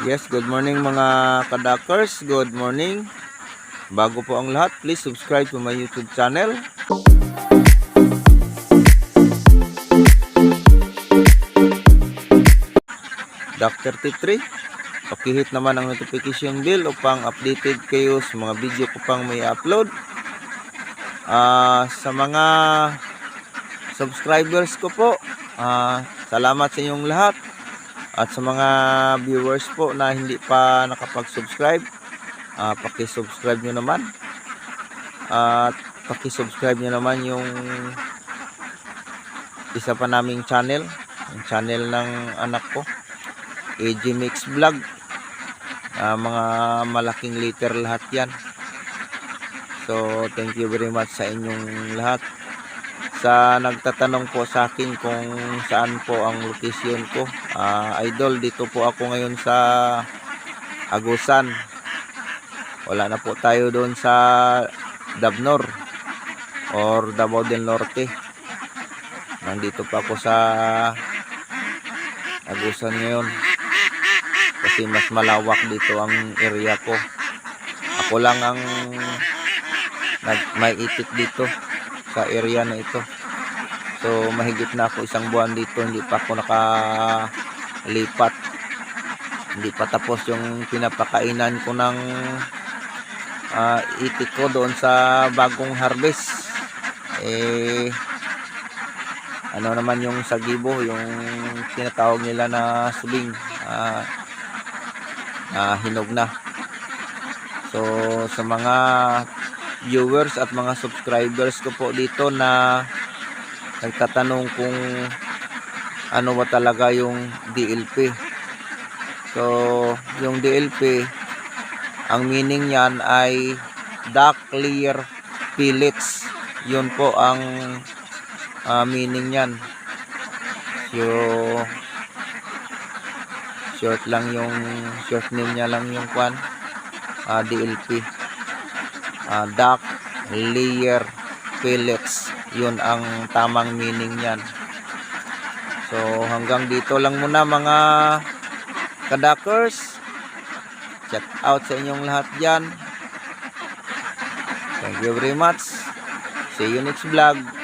Yes, good morning mga kadakers. Good morning. Bago po ang lahat, please subscribe to my YouTube channel. Dr. T3. Pakihit naman ang notification bell upang updated kayo sa mga video ko pang may upload. Ah, sa mga subscribers ko po, ah, salamat sa inyong lahat. At sa mga viewers po na hindi pa nakapag-subscribe, ah paki-subscribe nyo naman. At paki-subscribe nyo naman yung isa pa naming channel, yung channel ng anak ko, AG Mix Vlog. Ah, mga malaking liter lahat yan. So, thank you very much sa inyong lahat sa nagtatanong po sa akin kung saan po ang location ko. Ah, idol, dito po ako ngayon sa Agusan. Wala na po tayo doon sa Dabnor or Davao del Norte. Nandito pa ako sa Agusan ngayon. Kasi mas malawak dito ang area ko. Ako lang ang nag may itik dito sa area na ito. So mahigit na ako isang buwan dito, hindi pa ako nakalipat. Hindi pa tapos yung pinapakainan ko ng ah, itik ko doon sa bagong harvest. Eh ano naman yung sagibo, yung tinatawag nila na subing. ah ah, hinog na. So sa mga viewers at mga subscribers ko po dito na nagtatanong kung ano ba talaga yung DLP. So, yung DLP, ang meaning niyan ay dark clear pellets. Yun po ang ah, meaning niyan. So, short lang yung short name niya lang yung kwan ah, DLP uh, dark layer pellets yun ang tamang meaning niyan. So hanggang dito lang muna mga kadakers check out sa inyong lahat dyan. Thank you very much. See you next vlog